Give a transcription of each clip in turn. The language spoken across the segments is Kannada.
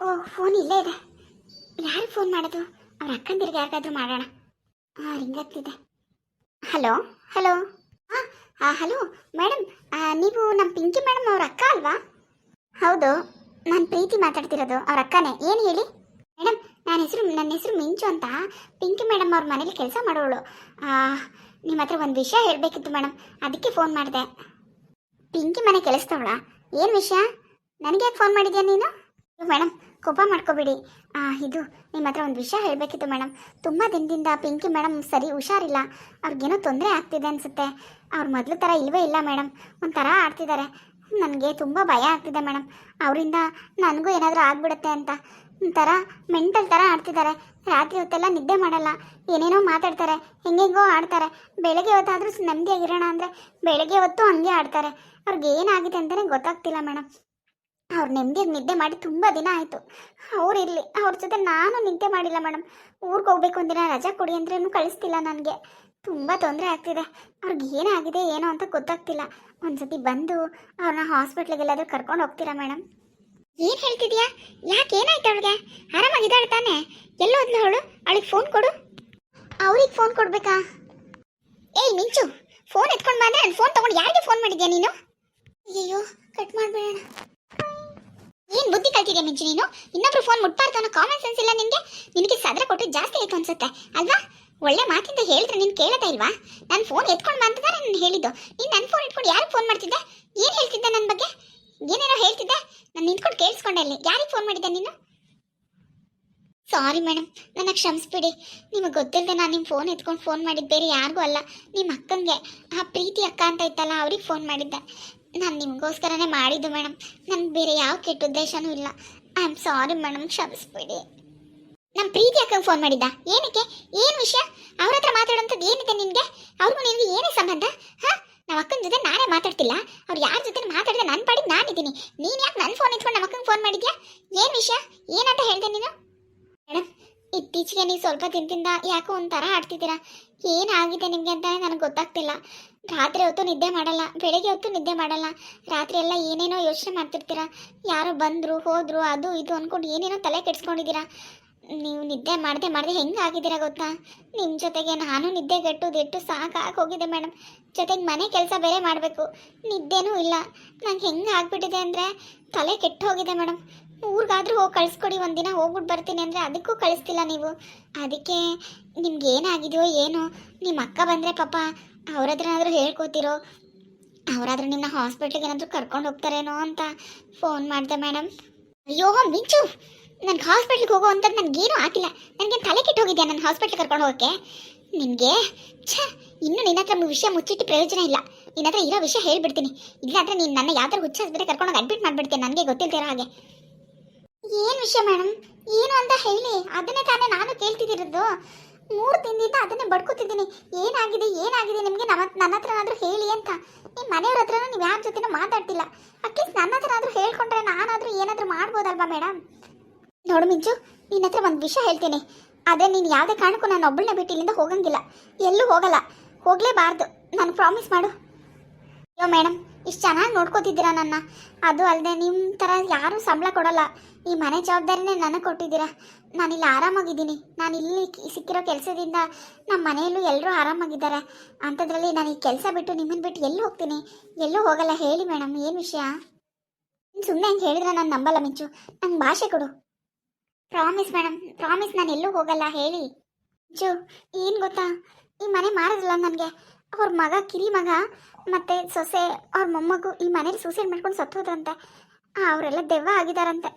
ಓ ಫೋನ್ ಇಲ್ಲೇ ಇದೆ. ಯಾರು ಫೋನ್ ಮಾಡೋದು? ಅವ್ರ ಅಕ್ಕಂದಿರಿಗೆ ಯಾರಿಗಾದ್ರೂ ಮಾಡೋಣ. ಹಾಂ ರಿಂಗ್ ಆಗ್ತಿದೆ ಹಲೋ. ಹಲೋ ಹಾಂ ಹಲೋ ಮೇಡಮ್ ನೀವು ನಮ್ಮ ಪಿಂಕಿ ಮೇಡಮ್ ಅವ್ರ ಅಕ್ಕ ಅಲ್ವಾ? ಹೌದು, ನಾನು ಪ್ರೀತಿ ಮಾತಾಡ್ತಿರೋದು ಅವ್ರ ಅಕ್ಕನೇ. ಏನು ಹೇಳಿ? ಮೇಡಮ್ ನನ್ನ ಹೆಸರು ನನ್ನ ಹೆಸರು ಮಿಂಚು ಅಂತ ಪಿಂಕಿ ಮೇಡಮ್ ಅವ್ರ ಮನೇಲಿ ಕೆಲಸ ಮಾಡೋಳು. ನಿಮ್ಮ ಹತ್ರ ಒಂದು ವಿಷಯ ಹೇಳಬೇಕಿತ್ತು ಮೇಡಮ್ ಅದಕ್ಕೆ ಫೋನ್ ಮಾಡಿದೆ. ಪಿಂಕಿ ಮನೆ ಕೆಲಸದವಳ? ಏನು ವಿಷಯ? ನನಗೆ ಯಾಕೆ ಫೋನ್ ಮಾಡಿದ್ಯಾ ನೀನು? ಮೇಡಮ್, ಕೋಪ ಮಾಡ್ಕೋಬೇಡಿ. ಇದು ನಿಮ್ಮ ಹತ್ರ ಒಂದು ವಿಷಯ ಹೇಳಬೇಕಿತ್ತು ಮೇಡಮ್. ತುಂಬ ದಿನದಿಂದ ಪಿಂಕಿ ಮೇಡಮ್ ಸರಿ ಹುಷಾರಿಲ್ಲ. ಅವ್ರಿಗೇನೋ ತೊಂದರೆ ಆಗ್ತಿದೆ ಅನಿಸುತ್ತೆ. ಅವ್ರ ಮೊದಲು ಥರ ಇಲ್ಲವೇ ಇಲ್ಲ ಮೇಡಮ್. ಒಂಥರ ಆಡ್ತಿದ್ದಾರೆ ನನಗೆ ತುಂಬ ಭಯ ಆಗ್ತಿದೆ ಮೇಡಮ್. ಅವರಿಂದ ನನಗೂ ಏನಾದರೂ ಆಗ್ಬಿಡುತ್ತೆ ಅಂತ. ಒಂಥರ ಮೆಂಟಲ್ ಥರ ಆಡ್ತಿದ್ದಾರೆ ರಾತ್ರಿ ಹೊತ್ತೆಲ್ಲ ನಿದ್ದೆ ಮಾಡಲ್ಲ. ಏನೇನೋ ಮಾತಾಡ್ತಾರೆ. ಹೆಂಗೆಂಗೋ ಆಡ್ತಾರೆ. ಬೆಳಗ್ಗೆ ಹೊತ್ತಾದರೂ ನೆಮ್ಮದಿಯಾಗಿರೋಣ ಅಂದರೆ ಬೆಳಗ್ಗೆ ಹೊತ್ತು ಹಂಗೆ ಆಡ್ತಾರೆ. ಅವ್ರಿಗೆ ಏನಾಗಿದೆ ಅಂತಲೇ ಗೊತ್ತಾಗ್ತಿಲ್ಲ ಮೇಡಮ್. ಅವ್ರು ನೆಮ್ಮದಿಯಾಗಿ ನಿದ್ದೆ ಮಾಡಿ ತುಂಬ ದಿನ ಆಯಿತು. ಅವ್ರಿರಲಿ ಅವ್ರ ಜೊತೆ ನಾನು ನಿದ್ದೆ ಮಾಡಿಲ್ಲ ಮೇಡಮ್ ಊರಿಗೆ ಹೋಗ್ಬೇಕು ಒಂದಿನ, ರಜಾ ಕೊಡಿ ಅಂದ್ರೇನು ಕಳಿಸ್ತಿಲ್ಲ ನನಗೆ. ತುಂಬ ತೊಂದರೆ ಆಗ್ತಿದೆ. ಅವ್ರಿಗೆ ಏನಾಗಿದೆ ಏನೋ ಅಂತ ಗೊತ್ತಾಗ್ತಿಲ್ಲ. ಒಂದ್ಸತಿ ಬಂದು ಅವ್ರನ್ನ ಹಾಸ್ಪಿಟ್ಲಿಗೆಲ್ಲಾದರೂ ಕರ್ಕೊಂಡು ಹೋಗ್ತೀರಾ ಮೇಡಮ್ ಏನು ಹೇಳ್ತಿದ್ಯಾ? ಯಾಕೆ ಏನಾಯ್ತು ಅವಳಿಗೆ ಆರಾಮಾಗಿದ್ದಾಳೆ ತಾನೆ? ಎಲ್ಲೋದ್ಲು ಅವಳು? ಅವಳಿಗೆ ಫೋನ್ ಕೊಡು. ಅವ್ರಿಗೆ ಫೋನ್ ಕೊಡ್ಬೇಕಾ? ಏಯ್, ಮಿಂಚು! ಫೋನ್ ಎತ್ಕೊಂಡು ಬಂದೆ ನಾನು ಫೋನ್ ತೊಗೊಂಡು ಯಾರಿಗೆ ಫೋನ್ ಮಾಡಿದ್ಯಾ ನೀನು? ಅಯ್ಯೋ ಕಟ್ ಮಾಡ್ಬೇಡ ಕಲ್ತಿದ್ಯಾ ಮಿಂಚು ನೀನು? ಇನ್ನೊಬ್ರು ಫೋನ್ ಮುಟ್ಬಾರ್ದು ಅನ್ನೋ ಕಾಮನ್ ಸೆನ್ಸ್ ಇಲ್ಲ ನಿನ್ಗೆ? ನಿನಗೆ ಸದ್ರ ಕೊಟ್ಟು ಜಾಸ್ತಿ ಆಯ್ತು ಅನ್ಸುತ್ತೆ, ಅಲ್ವಾ? ಒಳ್ಳೆ ಮಾತಿಂದ ಹೇಳಿದ್ರೆ ನೀನು ಕೇಳತಾ ಇಲ್ವಾ? ನಾನು ಫೋನ್ ಎತ್ಕೊಂಡು ಬಂತದ ನಾನು ಹೇಳಿದ್ದು. ನೀನು ನನ್ನ ಫೋನ್ ಇಟ್ಕೊಂಡು ಯಾರಿಗೆ ಫೋನ್ ಮಾಡ್ತಿದ್ದೆ? ಏನು ಹೇಳ್ತಿದ್ದೆ ನನ್ನ ಬಗ್ಗೆ? ಏನೇನೋ ಹೇಳ್ತಿದ್ದೆ? ನಾನು ನಿಂತ್ಕೊಂಡು ಕೇಳಿಸ್ಕೊಂಡೆ ಅಲ್ಲಿ. ಯಾರಿಗೆ ಫೋನ್ ಮಾಡಿದ್ದೆ ನೀನು? ಸಾರಿ ಮೇಡಮ್ ನನ್ನ ಕ್ಷಮಿಸ್ಬಿಡಿ. ನಿಮಗೆ ಗೊತ್ತಿಲ್ಲದೆ ನಾನು ನಿಮ್ಮ ಫೋನ್ ಎತ್ಕೊಂಡು ಫೋನ್ ಮಾಡಿದ್ದು ಬೇರೆ ಯಾರಿಗೂ ಅಲ್ಲ. ನಿಮ್ಮ ಅಕ್ಕಂಗೆ. ಆ ಪ್ರೀತಿ ಅಕ್ಕ ಅಂತ ಇತ್ತಲ್ಲ, ಅವ್ರಿಗೆ ಫೋನ್ ಮಾಡಿದ್ದೆ. ನಾನು ನಿಮಗೋಸ್ಕರನೇ ಮಾಡಿದ್ದು ಮೇಡಮ್ ನನ್ ಬೇರೆ ಯಾವ ಕೆಟ್ಟ ಉದ್ದೇಶನೂ ಇಲ್ಲ. ಐ ಆಮ್ ಸಾರಿ ಮೇಡಮ್ ಕ್ಷಮಿಸ್ಬಿಡಿ. ನಮ್ಮ ಪ್ರೀತಿ ಅಕ್ಕಂಗೆ ಫೋನ್ ಮಾಡಿದ್ದ? ಏನಕ್ಕೆ? ಏನು ವಿಷಯ? ಅವ್ರ ಹತ್ರ ಮಾತಾಡೋಂಥದ್ದು ಏನಿದೆ ನಿನಗೆ? ಅವ್ರಿಗೂ ನಿನಗೆ ಏನೇ ಸಂಬಂಧ? ಹಾಂ? ನಮ್ಮ ಅಕ್ಕನ ಜೊತೆ ನಾನೇ ಮಾತಾಡ್ತಿಲ್ಲ. ಅವ್ರು ಯಾರ ಜೊತೆ ಮಾತಾಡಿದ್ರೆ ನನ್ನ ಪಾಡಿಗೆ ನಾನಿದ್ದೀನಿ ನೀನು ಯಾಕೆ ನನ್ನ ಫೋನ್ ಇಟ್ಕೊಂಡು ನಮ್ಮ ಅಕ್ಕಂಗೆ ಫೋನ್ ಮಾಡಿದ್ಯಾ? ಏನು ವಿಷಯ? ಏನಂತ ಹೇಳಿದೆ ನೀನು? ಮೇಡಮ್ ಇತ್ತೀಚೆಗೆ ನೀವು ಸ್ವಲ್ಪ ದಿನದಿಂದ ಯಾಕೋ ಒಂಥರ ಆಡ್ತಿದ್ದೀರಾ? ಏನಾಗಿದೆ ನಿಮಗೆ ಅಂತ ನನಗೆ ಗೊತ್ತಾಗ್ತಿಲ್ಲ. ರಾತ್ರಿ ಹೊತ್ತು ನಿದ್ದೆ ಮಾಡಲ್ಲ, ಬೆಳಗ್ಗೆ ಹೊತ್ತು ನಿದ್ದೆ ಮಾಡಲ್ಲ, ರಾತ್ರಿ ಎಲ್ಲ ಏನೇನೋ ಯೋಚನೆ ಮಾಡ್ತಿರ್ತೀರಾ? ಯಾರೋ ಬಂದರು, ಹೋದರು, ಅದು ಇದು ಅಂದ್ಕೊಂಡು ಏನೇನೋ ತಲೆ ಕೆಡ್ಸ್ಕೊಂಡಿದ್ದೀರಾ? ನೀವು ನಿದ್ದೆ ಮಾಡದೆ ಮಾಡದೆ ಹೆಂಗೆ ಆಗಿದ್ದೀರಾ ಗೊತ್ತಾ? ನಿಮ್ಮ ಜೊತೆಗೆ ನಾನು ನಿದ್ದೆ ದೆಟ್ಟು ಸಾಕಾಗಿ ಹೋಗಿದೆ ಮೇಡಮ್ ಜೊತೆಗೆ ಮನೆ ಕೆಲಸ ಬೇರೆ ಮಾಡಬೇಕು. ನಿದ್ದೆನೂ ಇಲ್ಲ. ನಂಗೆ ಹೆಂಗೆ ಆಗಿಬಿಟ್ಟಿದೆ ಅಂದರೆ ತಲೆ ಕೆಟ್ಟು ಹೋಗಿದೆ ಮೇಡಮ್ ಊರಿಗಾದ್ರೂ ಹೋಗಿ ಕಳಿಸ್ಕೊಡಿ, ಒಂದಿನ ಹೋಗ್ಬಿಟ್ಟು ಬರ್ತೀನಿ ಅಂದರೆ ಅದಕ್ಕೂ ಕಳಿಸ್ತಿಲ್ಲ ನೀವು. ಅದಕ್ಕೆ ನಿಮ್ಗೆ ಏನಾಗಿದೆಯೋ ಏನೋ ನಿಮ್ಮ ಅಕ್ಕ ಬಂದರೆ ಪಾಪ ಅವ್ರ ಹತ್ರ ಏನಾದರೂ ಹೇಳ್ಕೊತಿರೋ? ಅವರಾದರೂ ನಿಮ್ಮನ್ನ ಹಾಸ್ಪಿಟ್ಲಿಗೆ ಏನಾದರೂ ಕರ್ಕೊಂಡು ಹೋಗ್ತಾರೇನೋ ಅಂತ ಫೋನ್ ಮಾಡಿದೆ ಮೇಡಮ್ ಅಯ್ಯೋ, ಮಿಂಚು! ನನಗೆ ಹಾಸ್ಪಿಟ್ಲಿಗೆ ಹೋಗೋ ಅಂತ ನನಗೇನು ಆಗಿಲ್ಲ ನನಗೆ ತಲೆ ಕೆಟ್ಟು ಹೋಗಿದ್ಯಾ ನನ್ನ ಹಾಸ್ಪಿಟ್ಲಿಗೆ ಕರ್ಕೊಂಡು ಹೋಗೋಕ್ಕೆ? ನಿನಗೆ? ಛ, ಇನ್ನೂ ನಿನ್ನ ಹತ್ರ ವಿಷಯ ಮುಚ್ಚಿಟ್ಟು ಪ್ರಯೋಜನ ಇಲ್ಲ. ನಿನ್ನ ಇರೋ ವಿಷಯ ಹೇಳ್ಬಿಡ್ತೀನಿ. ಇಲ್ಲಾಂದ್ರೆ ನೀನು ನನ್ನ ಯಾವ್ದಾರು ಹುಚ್ಚ ಆಸ್ಪತ್ರೆ ಕರ್ಕೊಂಡು ಅಡ್ಮಿಟ್ ಮಾಡಿಬಿಡ್ತೀನಿ ನನಗೆ ಗೊತ್ತಿಲ್ದಿರೋ ಹಾಗೆ. ಏನು ವಿಷಯ ಮೇಡಮ್ ಏನು ಅಂತ ಹೇಳಿ. ಅದನ್ನೇ ತಾನೇ ನಾನು ಕೇಳ್ತಿದ್ದಿರೋದು ಮೂರು ದಿನದಿಂದ ಅದನ್ನೇ ಬಡ್ಕೋತಿದ್ದೀನಿ. ಏನಾಗಿದೆ ಏನಾಗಿದೆ ನಿಮಗೆ? ನಮ್ಮ ನನ್ನ ಹತ್ರನಾದರೂ ಹೇಳಿ ಅಂತ. ನಿಮ್ಮ ಮನೆಯವ್ರ ಹತ್ರನೂ ನೀವು ಯಾರ ಜೊತೆನೂ ಮಾತಾಡ್ತಿಲ್ಲ. ಅಟ್ಲೀಸ್ಟ್ ನನ್ನ ಹತ್ರನಾದ್ರೂ ಹೇಳ್ಕೊಂಡ್ರೆ ನಾನಾದರೂ ಏನಾದರೂ ಮಾಡ್ಬೋದಲ್ವಾ ಮೇಡಮ್ ನೋಡು ಮಿಂಚು ನಿನ್ನ ಹತ್ರ ಒಂದು ವಿಷಯ ಹೇಳ್ತೀನಿ. ಆದರೆ ನೀನು ಯಾವುದೇ ಕಾರಣಕ್ಕೂ ನಾನು ಒಬ್ಬಳನ್ನ ಬಿಟ್ಟು ಇಲ್ಲಿಂದ ಹೋಗಂಗಿಲ್ಲ. ಎಲ್ಲೂ ಹೋಗಲ್ಲ. ಹೋಗಲೇಬಾರ್ದು. ನಾನು ಪ್ರಾಮಿಸ್ ಮಾಡು. ಅಯ್ಯೋ ಮೇಡಮ್ ಇಷ್ಟು ಚೆನ್ನಾಗಿ ನೋಡ್ಕೋತಿದ್ದೀರಾ ನನ್ನ? ಅದು ಅಲ್ಲದೆ ನಿಮ್ಮ ಥರ ಯಾರೂ ಸಂಬಳ ಕೊಡಲ್ಲ. ಈ ಮನೆ ಜವಾಬ್ದಾರಿನೇ ನನಗೆ ಕೊಟ್ಟಿದ್ದೀರಾ? ನಾನಿಲ್ಲಿ ಆರಾಮಾಗಿದ್ದೀನಿ. ನಾನು ಇಲ್ಲಿ ಸಿಕ್ಕಿರೋ ಕೆಲಸದಿಂದ ನಮ್ಮ ಮನೆಯಲ್ಲೂ ಎಲ್ಲರೂ ಆರಾಮಾಗಿದ್ದಾರೆ. ಅಂಥದ್ರಲ್ಲಿ ನಾನು ಈ ಕೆಲಸ ಬಿಟ್ಟು ನಿಮ್ಮನ್ನು ಬಿಟ್ಟು ಎಲ್ಲೂ ಹೋಗ್ತೀನಿ. ಎಲ್ಲೂ ಹೋಗಲ್ಲ, ಹೇಳಿ ಮೇಡಮ್ ಏನು ವಿಷಯ? ಸುಮ್ಮನೆ ಹಂಗೆ ಹೇಳಿದ್ರೆ ನಾನು ನಂಬಲ್ಲ ಮಿಂಚು. ನಂಗೆ ಭಾಷೆ ಕೊಡು. ಪ್ರಾಮಿಸ್ ಮೇಡಮ್ ಪ್ರಾಮಿಸ್ ನಾನು ಎಲ್ಲೂ ಹೋಗಲ್ಲ, ಹೇಳಿ. ಜೋ ಏನು ಗೊತ್ತಾ? ಈ ಮನೆ ಮಾರದಿಲ್ಲ ನನಗೆ. ಅವ್ರ ಮಗ, ಕಿರಿ ಮಗ, ಮತ್ತೆ ಸೊಸೆ, ಅವ್ರ ಮೊಮ್ಮಗು ಈ ಮನೇಲಿ ಸೂಸೈಡ್ ಮಾಡ್ಕೊಂಡು ಸತ್ತೋದ್ರಂತೆ ಅವರೆಲ್ಲ ದೆವ್ವ ಆಗಿದಾರಂತೆ.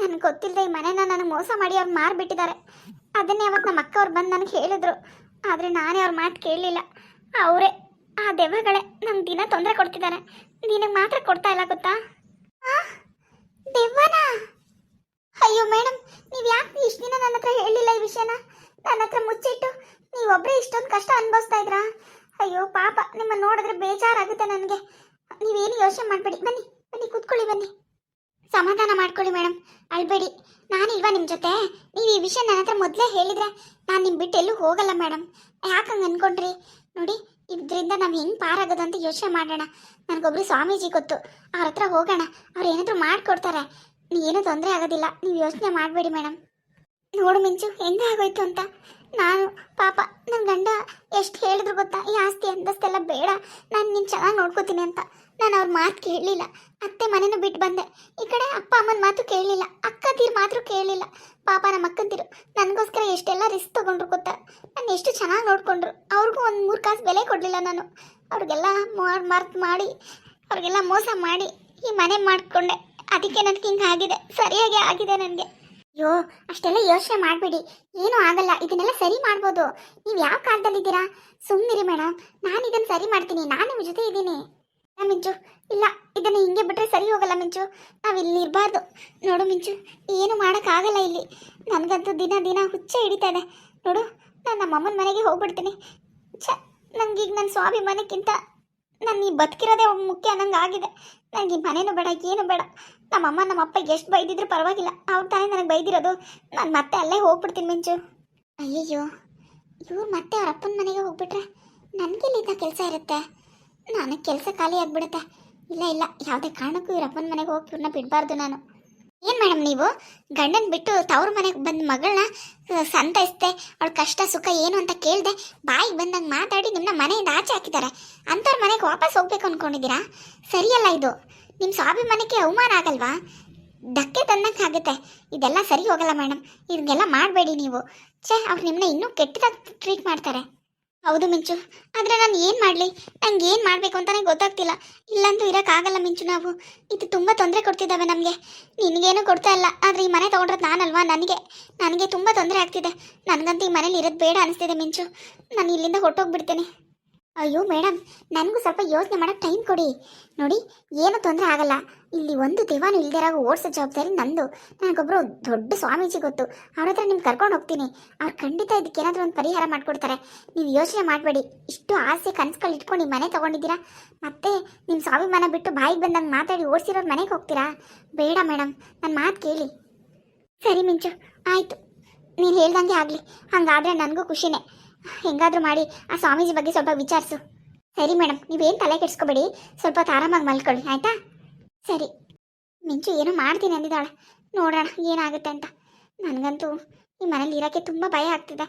ನನಗೆ ಗೊತ್ತಿಲ್ಲದೆ ಈ ಮನೆನ ನನಗೆ ಮೋಸ ಮಾಡಿ ಅವ್ರು ಮಾರಿಬಿಟ್ಟಿದ್ದಾರೆ. ಅದನ್ನೇ ಅವತ್ತು ನಮ್ಮ ಅಕ್ಕ ಅವ್ರು ಬಂದು ನನಗೆ ಹೇಳಿದ್ರು. ಆದರೆ ನಾನೇ ಅವ್ರ ಮಾತು ಕೇಳಲಿಲ್ಲ. ಅವರೇ, ಆ ದೆವ್ವಗಳೇ ನಂಗೆ ದಿನ ತೊಂದರೆ ಕೊಡ್ತಿದ್ದಾರೆ. ನಿನಗೆ ಮಾತ್ರ ಕೊಡ್ತಾ ಇಲ್ಲ ಗೊತ್ತಾ? ದೆವ್ವನಾ? ಅಯ್ಯೋ ಮೇಡಮ್ ನೀವು ಯಾಕೆ ಇಷ್ಟು ದಿನ ನನ್ನ ಹತ್ರ ಹೇಳಿಲ್ಲ ಈ ವಿಷಯನ? ನನ್ನ ಹತ್ರ ಮುಚ್ಚಿಟ್ಟು ನೀವೊಬ್ಬರೇ ಇಷ್ಟೊಂದು ಕಷ್ಟ ಅನುಭವಿಸ್ತಾ ಇದ್ರಾ? ಅಯ್ಯೋ, ಪಾಪ ನಿಮ್ಮ ನೋಡಿದ್ರೆ ಬೇಜಾರಾಗುತ್ತೆ ನನಗೆ. ನೀವೇನು ಯೋಚನೆ ಮಾಡಬೇಡಿ. ಬನ್ನಿ ಬನ್ನಿ, ಕೂತ್ಕೊಳ್ಳಿ, ಬನ್ನಿ. ಸಮಾಧಾನ ಮಾಡ್ಕೊಳ್ಳಿ ಮೇಡಮ್ ಅಳ್ಬೇಡಿ. ನಾನಿಲ್ವಾ ನಿಮ್ಮ ಜೊತೆ? ನೀವು ಈ ವಿಷಯ ನನ್ನ ಹತ್ರ ಮೊದಲೇ ಹೇಳಿದ್ರೆ ನಾನು ನಿಮ್ಮ ಬಿಟ್ಟು ಎಲ್ಲೂ ಹೋಗಲ್ಲ ಮೇಡಮ್ ಯಾಕಂಗೆ ಅನ್ಕೊಂಡ್ರಿ? ನೋಡಿ, ಇದರಿಂದ ನಾವು ಹೆಂಗೆ ಪಾರಾಗೋದು ಅಂತ ಯೋಚನೆ ಮಾಡೋಣ. ನನಗೊಬ್ರು ಸ್ವಾಮೀಜಿ ಗೊತ್ತು. ಅವ್ರ ಹತ್ರ ಹೋಗೋಣ. ಅವ್ರು ಏನಾದರೂ ಮಾಡಿಕೊಡ್ತಾರೆ. ಏನೂ ತೊಂದರೆ ಆಗೋದಿಲ್ಲ. ನೀವು ಯೋಚನೆ ಮಾಡಬೇಡಿ ಮೇಡಮ್ ನೋಡು ಮಿಂಚು, ಹೆಂಗೆ ಆಗೋಯ್ತು ಅಂತ. ನಾನು, ಪಾಪ ನನ್ನ ಗಂಡ ಗೊತ್ತಾ? ಈ ಆಸ್ತಿ ಅಂತಸ್ತೆಲ್ಲ ಬೇಡ. ನಾನು ನಿನ್ನ ಚೆನ್ನಾಗಿ ನೋಡ್ಕೋತೀನಿ ಅಂತ. ನಾನು ಅವ್ರ ಮಾತು ಕೇಳಲಿಲ್ಲ. ಅತ್ತೆ ಮನೇನು ಬಿಟ್ಟು ಬಂದೆ. ಈ ಕಡೆ ಅಪ್ಪ ಅಮ್ಮನ ಮಾತು ಕೇಳಲಿಲ್ಲ. ಅಕ್ಕಂದಿರು ಮಾತ್ರ ಕೇಳಲಿಲ್ಲ. ಪಾಪ ನಮ್ಮ ಅಕ್ಕಂದಿರು ನನಗೋಸ್ಕರ ಎಷ್ಟೆಲ್ಲ ರಿಸ್ಕ್ ತೊಗೊಂಡ್ರು ಗೊತ್ತಾ? ನಾನು ಎಷ್ಟು ಚೆನ್ನಾಗಿ ನೋಡಿಕೊಂಡ್ರು. ಅವ್ರಿಗೂ ಒಂದು ಮೂರು ಕಾಸು ಬೆಲೆ ಕೊಡಲಿಲ್ಲ ನಾನು. ಅವ್ರಿಗೆಲ್ಲ ಮಾರ್ ಮರ್ತು ಮಾಡಿ, ಅವ್ರಿಗೆಲ್ಲ ಮೋಸ ಮಾಡಿ ಈ ಮನೆ ಮಾಡಿಕೊಂಡೆ. ಅದಕ್ಕೆ ನನಗೆ ಹಿಂಗೆ ಆಗಿದೆ. ಸರಿಯಾಗಿ ಆಗಿದೆ ನನಗೆ. ಅಯ್ಯೋ, ಅಷ್ಟೆಲ್ಲ ಯೋಚನೆ ಮಾಡಬೇಡಿ. ಏನೂ ಆಗಲ್ಲ. ಇದನ್ನೆಲ್ಲ ಸರಿ ಮಾಡ್ಬೋದು. ನೀವು ಯಾವ ಕಾಲದಲ್ಲಿದ್ದೀರಾ? ಸುಮ್ಮನಿರಿ ಮೇಡಮ್ ನಾನು ಇದನ್ನು ಸರಿ ಮಾಡ್ತೀನಿ. ನಾನು ನಿಮ್ಮ ಜೊತೆ ಇದ್ದೀನಿ. ಮಿಂಚು. ಇಲ್ಲ, ಇದನ್ನು ಹಿಂಗೆ ಬಿಟ್ಟರೆ ಸರಿ ಹೋಗಲ್ಲ ಮಿಂಚು. ನಾವು ಇಲ್ಲಿ ಇರಬಾರ್ದು. ನೋಡು ಮಿಂಚು, ಏನು ಮಾಡೋಕ್ಕಾಗಲ್ಲ ಇಲ್ಲಿ. ನನಗಂತೂ ದಿನ ದಿನ ಹುಚ್ಚ ಹಿಡಿತಾ ಇದೆ. ನೋಡು, ನಾನು ನಮ್ಮ ಅಮ್ಮನ ಮನೆಗೆ ಹೋಗ್ಬಿಡ್ತೀನಿ. ಛ ನನಗೀಗ ನನ್ನ ಸ್ವಾಭಿಮಾನಕ್ಕಿಂತ ನಾನು ಈ ಬದುಕಿರೋದೇ ಮುಖ್ಯ ಅನ್ನಂಗೆ ಆಗಿದೆ. ನನಗೆ ಈ ಮನೇನು ಬೇಡ ಏನು ಬೇಡ. ನಮ್ಮಮ್ಮ ನಮ್ಮ ಅಪ್ಪ ಎಷ್ಟು ಬೈದಿದ್ರು ಪರವಾಗಿಲ್ಲ. ಅವ್ರ ತಾನೇ ನನಗೆ ಬೈದಿರೋದು. ನಾನು ಮತ್ತೆ ಅಲ್ಲೇ ಹೋಗ್ಬಿಡ್ತೀನಿ ಮಿಂಚು. ಅಯ್ಯಯ್ಯೋ, ಇವ್ರು ಮತ್ತೆ ಅವ್ರ ಅಪ್ಪನ ಮನೆಗೆ ಹೋಗ್ಬಿಟ್ರೆ ನನಗೆಲ್ಲಿದ್ದ ಕೆಲಸ ಇರುತ್ತೆ? ನನಗೆ ಕೆಲಸ ಖಾಲಿ ಆಗಿಬಿಡುತ್ತೆ. ಇಲ್ಲ ಇಲ್ಲ, ಯಾವುದೇ ಕಾರಣಕ್ಕೂ ಇವ್ರ ಅಪ್ಪನ ಮನೆಗೆ ಹೋಗಿ ಇವ್ರನ್ನ ಬಿಡಬಾರ್ದು ನಾನು. ಏನು ಮೇಡಮ್ ನೀವು? ಗಂಡನ ಬಿಟ್ಟು ತವ್ರ ಮನೆಗೆ ಬಂದ ಮಗಳನ್ನ ಸಂತೈಸ್ದೆ, ಅವಳ ಕಷ್ಟ ಸುಖ ಏನು ಅಂತ ಕೇಳಿದೆ, ಬಾಯಿಗೆ ಬಂದಂಗೆ ಮಾತಾಡಿ ನಿಮ್ಮನ್ನ ಮನೆಯಿಂದ ಆಚೆ ಹಾಕಿದ್ದಾರೆ. ಅಂಥವ್ರ ಮನೆಗೆ ವಾಪಸ್ ಹೋಗ್ಬೇಕು ಅಂದ್ಕೊಂಡಿದ್ದೀರಾ ಸರಿಯಲ್ಲ ಇದು. ನಿಮ್ಮ ಸ್ವಾಭಿಮಾನಕ್ಕೆ ಅವಮಾನ ಆಗಲ್ವಾ? ಧಕ್ಕೆ ತಂದಂಗೆ ಆಗುತ್ತೆ. ಇದೆಲ್ಲ ಸರಿ ಹೋಗಲ್ಲ ಮೇಡಮ್. ಇದನ್ನೆಲ್ಲ ಮಾಡಬೇಡಿ ನೀವು. ಛೇ, ಅವ್ರು ನಿಮ್ಮನ್ನ ಇನ್ನೂ ಕೆಟ್ಟದಾಗಿ ಟ್ರೀಟ್ ಮಾಡ್ತಾರೆ. ಹೌದು ಮಿಂಚು. ಆದರೆ ನಾನು ಏನು ಮಾಡಲಿ? ನಂಗೆ ಏನು ಮಾಡಬೇಕು ಅಂತಲೇ ಗೊತ್ತಾಗ್ತಿಲ್ಲ. ಇಲ್ಲಂತೂ ಇರೋಕ್ಕಾಗಲ್ಲ ಮಿಂಚು ನಾವು. ಇದು ತುಂಬ ತೊಂದರೆ ಕೊಡ್ತಿದ್ದಾವೆ ನಮಗೆ. ನಿನಗೇನು ಕೊಡ್ತಾ ಇಲ್ಲ. ಆದರೆ ಈ ಮನೆ ತೊಗೊಂಡ್ರೆ ನಾನಲ್ವಾ? ನನಗೆ. ನನಗೆ ತುಂಬ ತೊಂದರೆ ಆಗ್ತಿದೆ. ನನಗಂತೂ ಈ ಮನೇಲಿ ಇರೋದು ಬೇಡ ಅನಿಸ್ತಿದೆ ಮಿಂಚು. ನಾನು ಇಲ್ಲಿಂದ ಹೊರಟೋಗ್ಬಿಡ್ತೀನಿ. ಅಯ್ಯೋ ಮೇಡಮ್ ನನಗೂ ಸ್ವಲ್ಪ ಯೋಚನೆ ಮಾಡೋಕ್ಕೆ ಟೈಮ್ ಕೊಡಿ. ನೋಡಿ, ಏನು ತೊಂದರೆ ಆಗಲ್ಲ. ಇಲ್ಲಿ ಒಂದು ದಿವಾನು ಇಲ್ದಿರಾಗ ಓಡಿಸೋ ಜವಾಬ್ದಾರಿ ನಂದು. ನನಗೊಬ್ಬರು ದೊಡ್ಡ ಸ್ವಾಮೀಜಿ ಗೊತ್ತು. ಅವ್ರ ಹತ್ರ ನಿಮ್ಗೆ ಕರ್ಕೊಂಡು ಹೋಗ್ತೀನಿ. ಅವ್ರು ಖಂಡಿತ ಇದಕ್ಕೆ ಏನಾದರೂ ಒಂದು ಪರಿಹಾರ ಮಾಡಿಕೊಡ್ತಾರೆ. ನೀವು ಯೋಚನೆ ಮಾಡಬೇಡಿ. ಇಷ್ಟು ಆಸೆ ಕನಸುಗಳು ಇಟ್ಕೊಂಡು ಮನೆ ತೊಗೊಂಡಿದ್ದೀರಾ? ಮತ್ತೆ ನಿಮ್ಮ ಸ್ವಾಭಿಮಾನ ಬಿಟ್ಟು ಬಾಯಿಗೆ ಬಂದಂಗೆ ಮಾತಾಡಿ ಓಡಿಸಿರೋರು ಮನೆಗೆ ಹೋಗ್ತೀರಾ? ಬೇಡ ಮೇಡಮ್ ನನ್ನ ಮಾತು ಕೇಳಿ. ಸರಿ ಮಿಂಚು, ಆಯಿತು. ನೀನು ಹೇಳ್ದಂಗೆ ಆಗಲಿ. ಹಾಗಾದರೆ ನನಗೂ ಖುಷಿನೇ. ಹೆಂಗಾದ್ರೂ ಮಾಡಿ ಆ ಸ್ವಾಮೀಜಿ ಬಗ್ಗೆ ಸ್ವಲ್ಪ ವಿಚಾರಿಸು. ಸರಿ ಮೇಡಮ್ ನೀವೇನು ತಲೆ ಕೆಡಿಸ್ಕೋಬೇಡಿ. ಸ್ವಲ್ಪ ಹೊತ್ತು ಆರಾಮಾಗಿ ಮಲ್ಕೊಳ್ಳಿ, ಆಯಿತಾ? ಸರಿ. ಮಿಂಚು ಏನೋ ಮಾಡ್ತೀನಿ ಅಂದಿದ್ದಾಳೆ. ನೋಡೋಣ, ಏನಾಗುತ್ತೆ ಅಂತ. ನನಗಂತೂ ಈ ಮನೇಲಿ ಇರೋಕ್ಕೆ ತುಂಬ ಭಯ ಆಗ್ತಿದೆ.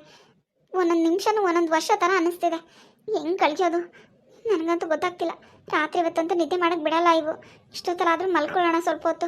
ಒಂದೊಂದು ನಿಮಿಷನೂ ಒಂದೊಂದು ವರ್ಷ ಥರ ಅನ್ನಿಸ್ತಿದೆ ಹೆಂಗೆ ಕಳಿಸೋದು ನನಗಂತೂ ಗೊತ್ತಾಗ್ತಿಲ್ಲ. ರಾತ್ರಿ ಹೊತ್ತಂತೂ ನಿದ್ದೆ ಮಾಡೋಕ್ಕೆ ಬಿಡಲ್ಲ ಇವು. ಇಷ್ಟೊತ್ತರಾದರೂ ಮಲ್ಕೊಳ್ಳೋಣ ಸ್ವಲ್ಪ ಹೊತ್ತು.